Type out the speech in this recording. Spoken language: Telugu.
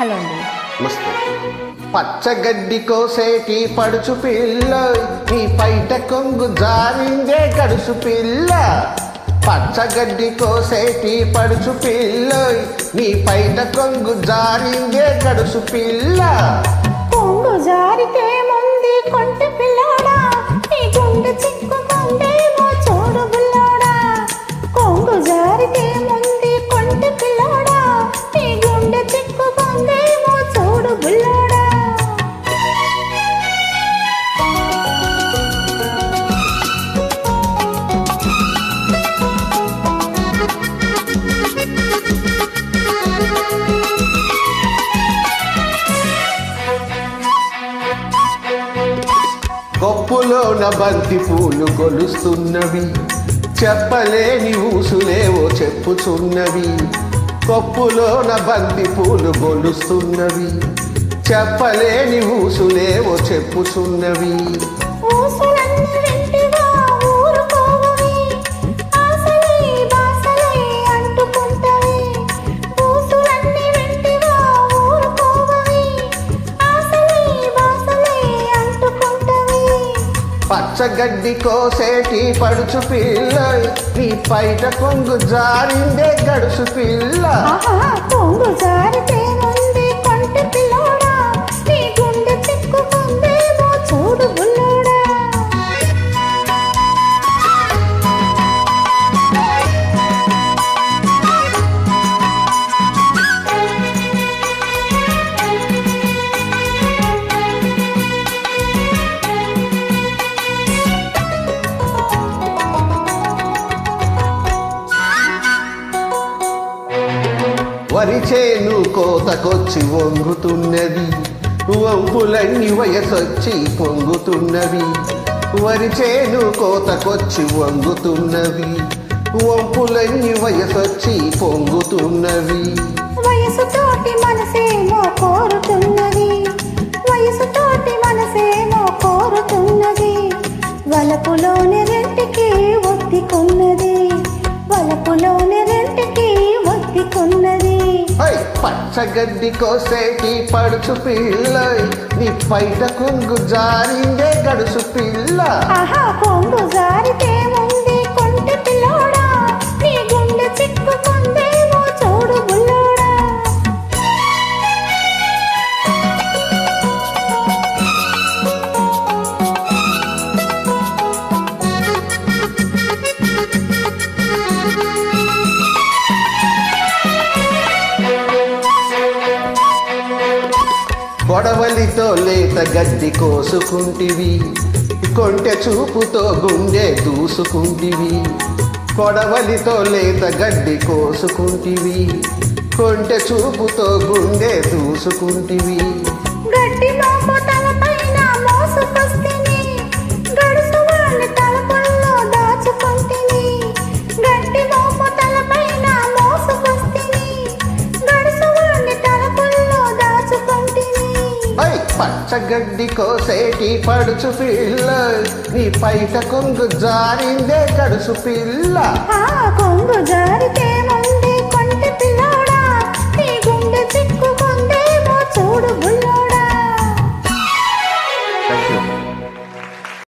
హలో అండి నమస్తే పచ్చగడ్డి కోసేటి పడుచు పిల్ల నీ పైట కొంగు జారిందే గడుసు పిల్ల. పచ్చగడ్డి కోసేటి పడుచు పిల్ల నీ పైట కొంగు జారిందే గడుసు పిల్ల. కొంగు జారితే ముందు కొంట గొప్పులోన బంతి పూలు గొలుస్తున్నవి. చెప్పలేని ఊసులేవో చెప్పుచున్నవి. కొప్పులోన బంతి పూలు గొలుస్తున్నవి. చెప్పలేని ఊసులేవో చెప్పుచున్నవి. ఊసులన్నీ పచ్చగడ్డి కోసేటి పడుచు పిల్ల నీ పైట కొంగు జారిందే గడుసు పిల్ల. కొంగు జారితే వరిచేను కోతకొచ్చి వంగుతున్నది వంపులన్నీ వయసొచ్చి పొంగుతున్నవి. వరిచేను కోతకొచ్చి వంగుతున్నవి. వంపులన్నీ వయసొచ్చి పొంగుతున్నవి. వయసుతోటి మనసేమో కోరుతున్నది. వయసుతోటి మనసేమో కోరుతున్నది. వలపులోని రెంటికి ఒత్తికున్నది. పచ్చగడ్డి కోసేటి పడుచు పిల్ల నీ పైట కొంగు జారిందే గడుసు పిల్ల. ఆహా కొంగు జారితే ముందు కొడవలితో లేత గడ్డి కోసుకుంటివి. కొంటె చూపుతో గుండె దూసుకుంటివి. కొడవలితో లేత గడ్డి కోసుకుంటివి. కొంటె చూపుతో గుండె దూసుకుంటివి. గడ్డి మోపు తలపైన పచ్చగడ్డి కోసేటి పడుచు పిల్ల. నీ పైట కొంగు జారిందే గడుసు పిల్ల. కొంగు జారితే